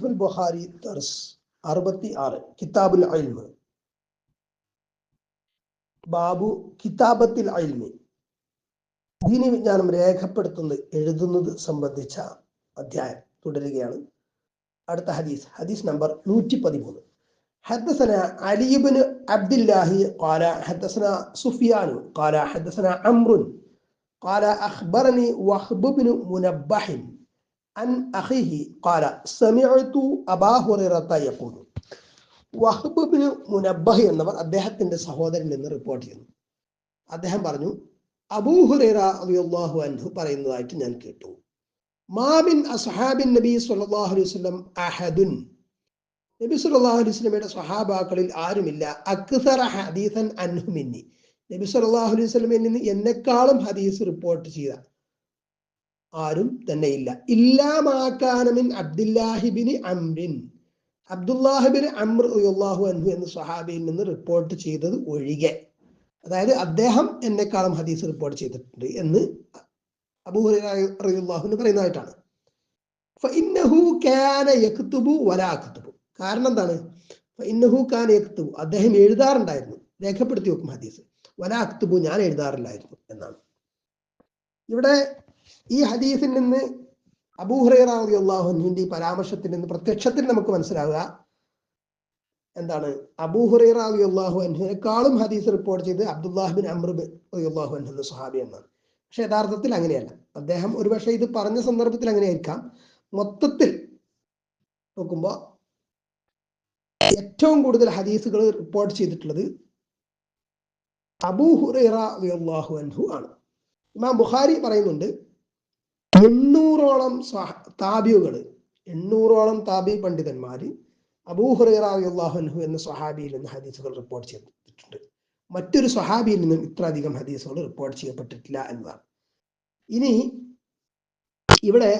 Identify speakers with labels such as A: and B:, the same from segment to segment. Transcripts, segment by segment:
A: സഹീഫുൽ ബുഖാരി ദർസ് അറുപത്തി ആറ് കിതാബുൽ അൽമ് ബാബു കിതാബത്തിൽ അൽമി ദീനി വിജ്ഞാനം രേഖപ്പെടുത്തുന്നത് എഴുതുന്നത് സംബന്ധിച്ച അധ്യായം തുടരുകയാണ് അടുത്ത ഹദീസ് ഹദീസ് നമ്പർ നൂറ്റി പതിമൂന്ന് حدثنا علي بن عبد الله قال حدثنا سفيان قال حدثنا عمرو قال أخبرني وهب بن منبح عن أخيه قال سمعت أبا هريرة يقول വഹബ് ബിൻ മുനബ്ബഹ് എന്നവർ അദ്ദേഹത്തിന്റെ സഹോദരൻ എന്ന് റിപ്പോർട്ട് ചെയ്യുന്നു അദ്ദേഹം പറഞ്ഞു അബൂഹുറൈറ റളിയല്ലാഹു അൻഹു പറയുന്നതായിട്ട് ഞാൻ കേട്ടു മാമിൻ അസ്ഹാബിൻ നബി സല്ലല്ലാഹു അലൈഹി വസല്ലം അഹദുൻ നബി സല്ലല്ലാഹു അലൈഹി വസല്ലമയുടെ സ്വഹാബാക്കളിൽ ആരുമില്ല അക്സറ ഹദീസൻ അൻഹു മിന്നി നബി സല്ലല്ലാഹു അലൈഹി വസല്ലമയിൽ നിന്ന് എന്നെക്കാളും ഹദീസ് റിപ്പോർട്ട് ചെയ്ത ആരും തന്നെ ഇല്ല. ഇല്ലാമാക്കാനമിൻ അബ്ദുല്ലാഹിബിന് അംറിൻ അബ്ദുല്ലാഹിബിൻ അമ്ര അള്ളാഹു അൻഹു എന്ന സഹാബിയിൽ നിന്ന് റിപ്പോർട്ട് ചെയ്തത് ഒഴികെ. അതായത് അദ്ദേഹം എന്നെക്കാളും ഹദീസ് റിപ്പോർട്ട് ചെയ്തിട്ടുണ്ട് എന്ന് അബൂഹുറിയാഹുന് പറയുന്നതായിട്ടാണ്. കാരണം എന്താണ്? യക്തുബു. അദ്ദേഹം എഴുതാറുണ്ടായിരുന്നു. രേഖപ്പെടുത്തി വെക്കും ഹദീസ്. വലാ അക്തുബു ഞാൻ എഴുതാറില്ലായിരുന്നു എന്നാണ്. ഇവിടെ ഈ ഹദീസിൽ നിന്ന് അള്ളാഹുവിന്റെ ഈ പരാമർശത്തിൽ നിന്ന് പ്രത്യക്ഷത്തിൽ നമുക്ക് മനസ്സിലാവുക. എന്താണ്? അബൂഹുറൈറാഹു അള്ളാഹു ഹദീസ് റിപ്പോർട്ട് ചെയ്ത് അബ്ദുല്ലാഹിബിൻ അമ്രബ് അള്ളാഹു അൻഹു എന്ന എന്നാണ്. പക്ഷെ യഥാർത്ഥത്തിൽ അങ്ങനെയല്ല. അദ്ദേഹം ഒരുപക്ഷെ ഇത് പറഞ്ഞ സന്ദർഭത്തിൽ അങ്ങനെയായിരിക്കാം മൊത്തത്തിൽ നോക്കുമ്പോൾ ഏറ്റവും കൂടുതൽ ഹദീസുകൾ റിപ്പോർട്ട് ചെയ്തിട്ടുള്ളത് അബൂഹുറൈറാഹു അൻഹു ആണ്. ഇമാം ബുഖാരി പറയുന്നുണ്ട് എണ്ണൂറോളം താബിയുകൾ എണ്ണൂറോളം താബി പണ്ഡിതന്മാർ അബൂഹുറാഹു എന്ന സ്വഹാബിയിൽ നിന്ന് ഹദീസുകൾ റിപ്പോർട്ട് ചെയ്തിട്ടുണ്ട്. മറ്റൊരു സ്വഹാബിയിൽ നിന്നും ഇത്ര അധികം ഹദീസുകൾ റിപ്പോർട്ട് ചെയ്യപ്പെട്ടിട്ടില്ല എന്നതാണ്. ഇനി ഇവിടെ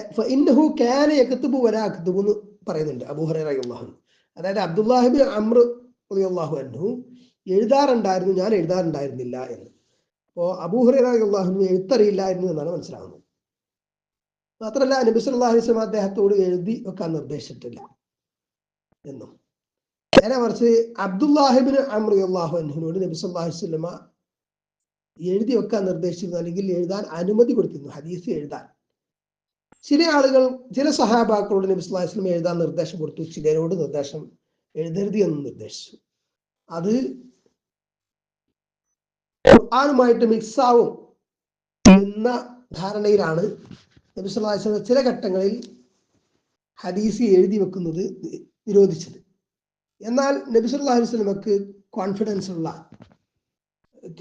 A: കാന എന്ന് പറയുന്നുണ്ട് അബൂഹുറാഹു അതായത് അബ്ദുല്ലാഹിബിൻ അമ്ര അള്ളാഹു അൻഹു എഴുതാറുണ്ടായിരുന്നു ഞാൻ എഴുതാറുണ്ടായിരുന്നില്ല എന്ന്. അപ്പോൾ അബൂഹുറാഹു എഴുത്തറിയില്ലായിരുന്നു എന്നാണ് മനസ്സിലാകുന്നത് മാത്രമല്ല നബി സല്ലല്ലാഹു അലൈഹി വസല്ലം അദ്ദേഹത്തോട് എഴുതി വെക്കാൻ നിർദ്ദേശിച്ചിട്ടില്ല എന്നും. നേരെ മറിച്ച് അബ്ദുല്ലാഹിബിന് അമ്രി അള്ളാഹു നബി സല്ലല്ലാഹു അലൈഹി വസല്ലമ എഴുതി വെക്കാൻ നിർദ്ദേശിച്ചിരുന്നു അല്ലെങ്കിൽ എഴുതാൻ അനുമതി കൊടുത്തിരുന്നു ഹദീസ് എഴുതാൻ. ചില ആളുകൾ ചില സഹാബാക്കളോട് നബി സല്ലല്ലാഹു അലൈഹി വസല്ലം എഴുതാൻ നിർദ്ദേശം കൊടുത്തു ചിലരോട് നിർദ്ദേശം എഴുതരുത് എന്ന് നിർദ്ദേശിച്ചു. അത് ഖുർആനുമായിട്ട് മിക്സ് ആവും എന്ന ധാരണയിലാണ് നബി അലൈഹി വസല്ലം ചില ഘട്ടങ്ങളിൽ ഹദീസ് എഴുതി വെക്കുന്നത് നിരോധിച്ചത്. എന്നാൽ നബിസ്വല്ലാഹു വസ്ലമക്ക് കോൺഫിഡൻസ് ഉള്ള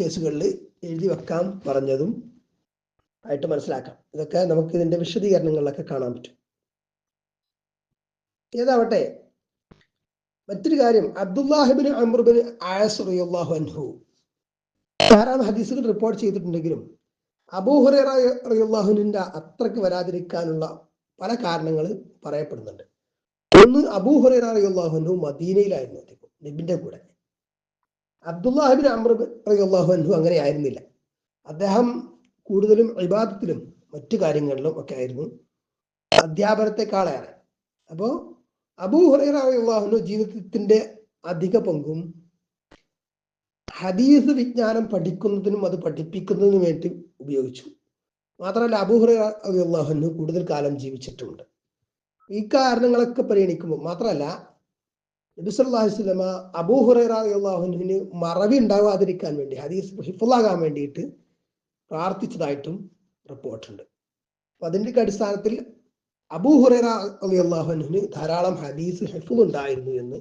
A: കേസുകളിൽ എഴുതി വെക്കാം പറഞ്ഞതും ആയിട്ട് മനസ്സിലാക്കാം. ഇതൊക്കെ നമുക്ക് ഇതിന്റെ വിശദീകരണങ്ങളിലൊക്കെ കാണാൻ പറ്റും. ഏതാവട്ടെ മറ്റൊരു കാര്യം അബ്ദുല്ലാഹിബിൻ അമ്രുബിൻ ആയസ് അൻഹു. ധാരാളം ഹദീസുകൾ റിപ്പോർട്ട് ചെയ്തിട്ടുണ്ടെങ്കിലും അബൂഹുറാഹുവിന്റെ അത്രയ്ക്ക് വരാതിരിക്കാനുള്ള പല കാരണങ്ങൾ പറയപ്പെടുന്നുണ്ട്. ഒന്ന് അബൂഹുറാഹുഹു മദീനയിലായിരുന്നു അദ്ദേഹം നബിന്റെ കൂടെ. അബ്ദുല്ലാഹിബിൻ റളിയല്ലാഹു അങ്ങനെ ആയിരുന്നില്ല. അദ്ദേഹം കൂടുതലും ഇബാദത്തിലും മറ്റു കാര്യങ്ങളിലും ഒക്കെ ആയിരുന്നു. അധ്യാപനത്തെക്കാളേറെ. അപ്പോൾ അബൂഹുറാഹുനു ജീവിതത്തിന്റെ അധിക പങ്കും ഹദീസ് വിജ്ഞാനം പഠിക്കുന്നതിനും അത് പഠിപ്പിക്കുന്നതിനും വേണ്ടി ഉപയോഗിച്ചു. മാത്രമല്ല അബൂഹുറാഹു കൂടുതൽ കാലം ജീവിച്ചിട്ടുണ്ട്. ഈ കാരണങ്ങളൊക്കെ പരിഗണിക്കുമ്പോൾ മാത്രമല്ല നബിസ്വല്ലാസ്ലമ അബൂഹുറാഹുവിന് മറവി ഉണ്ടാവാതിരിക്കാൻ വേണ്ടി ഹദീസ് ഹിഫുള്ളാകാൻ വേണ്ടിയിട്ട് പ്രാർത്ഥിച്ചതായിട്ടും റിപ്പോർട്ടുണ്ട് അപ്പൊ അതിന്റെ അടിസ്ഥാനത്തിൽ അള്ളാഹുവിന് ധാരാളം ഹദീസ് ഹിഫുൾ ഉണ്ടായിരുന്നു എന്ന്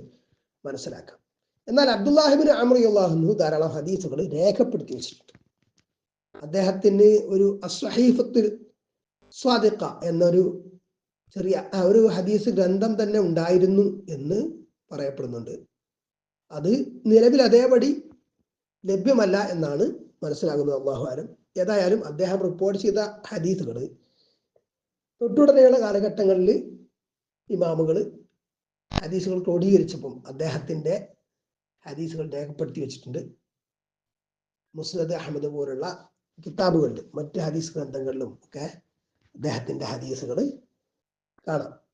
A: മനസ്സിലാക്കാം. എന്നാൽ അബ്ദുല്ലാഹിബിൻ അമറിയുള്ളാഹുനു ധാരാളം ഹദീസുകൾ രേഖപ്പെടുത്തി വെച്ചിട്ടുണ്ട്. അദ്ദേഹത്തിന് ഒരു അസ്വഹീഫത്തുൽ സ്വാദിഖ എന്നൊരു ചെറിയ ഒരു ഹദീസ് ഗ്രന്ഥം തന്നെ ഉണ്ടായിരുന്നു എന്ന് പറയപ്പെടുന്നുണ്ട്. അത് നിലവിൽ അതേപടി ലഭ്യമല്ല എന്നാണ് മനസ്സിലാകുന്നത് അള്ളാഹുവാനും ഏതായാലും അദ്ദേഹം റിപ്പോർട്ട് ചെയ്ത ഹദീസുകൾ തൊട്ടുടനെയുള്ള കാലഘട്ടങ്ങളിൽ ഇമാമുകൾ ഹദീസുകൾ ക്രോഡീകരിച്ചപ്പം അദ്ദേഹത്തിന്റെ ഹദീസുകൾ രേഖപ്പെടുത്തി വെച്ചിട്ടുണ്ട്. മുസ്നദ് അഹമ്മദ് പോലുള്ള കിതാബുകളുണ്ട്. മറ്റ് ഹദീസ് ഗ്രന്ഥങ്ങളിലും ഒക്കെ അദ്ദേഹത്തിന്റെ ഹദീസുകൾ കാണാം.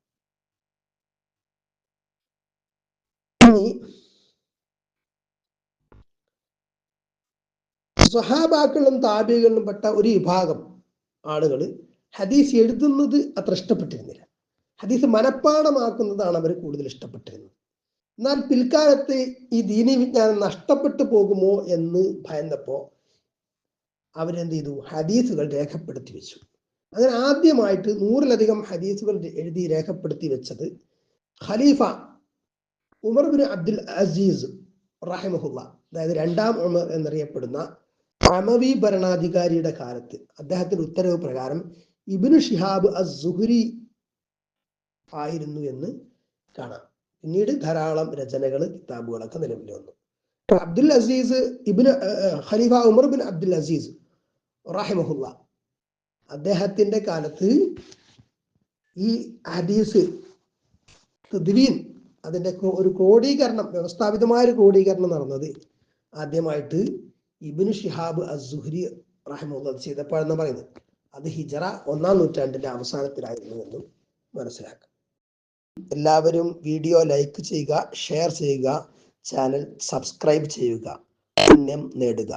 A: സ്വഹാബാക്കളും താപികളിലും പെട്ട ഒരു വിഭാഗം ആളുകൾ ഹദീസ് എഴുതുന്നത് അത്ര ഇഷ്ടപ്പെട്ടിരുന്നില്ല. ഹദീസ് മനഃപ്പാടമാക്കുന്നതാണ് അവർ കൂടുതൽ ഇഷ്ടപ്പെട്ടിരുന്നത്. എന്നാൽ പിൽക്കാലത്ത് ഈ ദീനി വിജ്ഞാനം നഷ്ടപ്പെട്ടു പോകുമോ എന്ന് ഭയന്നപ്പോ അവരെന്ത് ചെയ്തു? ഹദീസുകൾ രേഖപ്പെടുത്തി വെച്ചു. അങ്ങനെ ആദ്യമായിട്ട് നൂറിലധികം ഹദീസുകൾ എഴുതി രേഖപ്പെടുത്തി വെച്ചത് ഖലീഫ ഉമർ ബിൻ അബ്ദുൽ അസീസ് റഹിമഹുല്ല അതായത് രണ്ടാം ഉമർ എന്നറിയപ്പെടുന്ന അമവി ഭരണാധികാരിയുടെ കാലത്ത്. അദ്ദേഹത്തിന്റെ ഉത്തരവ് പ്രകാരം ഇബിനു ഷിഹാബ് അസ് സുഹുരി ആയിരുന്നു എന്ന് കാണാം. പിന്നീട് ധാരാളം രചനകൾ കിതാബുകളൊക്കെ നിലവിൽ വന്നു. അബ്ദുൽ അസീസ് ഇബിന് ഖലീഫ ഉമർ ബിൻ അബ്ദുൽ അസീസ് റഹിമഹുല്ല. അദ്ദേഹത്തിന്റെ കാലത്ത് ഈ ഹദീസ് തദ്വീൻ അതിന്റെ ഒരു ക്രോഡീകരണം വ്യവസ്ഥാപിതമായ ഒരു ക്രോഡീകരണം നടന്നത് ആദ്യമായിട്ട് ഇബിന് ഷിഹാബ് അസുഹരി റഹിമുള്ള ചെയ്തപ്പോഴെന്ന് പറയുന്നത്. അത് ഹിജറ ഒന്നാം നൂറ്റാണ്ടിന്റെ അവസാനത്തിലായിരുന്നു എന്നും മനസ്സിലാക്കാം. എല്ലാവരും വീഡിയോ ലൈക്ക് ചെയ്യുക ഷെയർ ചെയ്യുക ചാനൽ സബ്സ്ക്രൈബ് ചെയ്യുക. പുണ്യം നേടുക.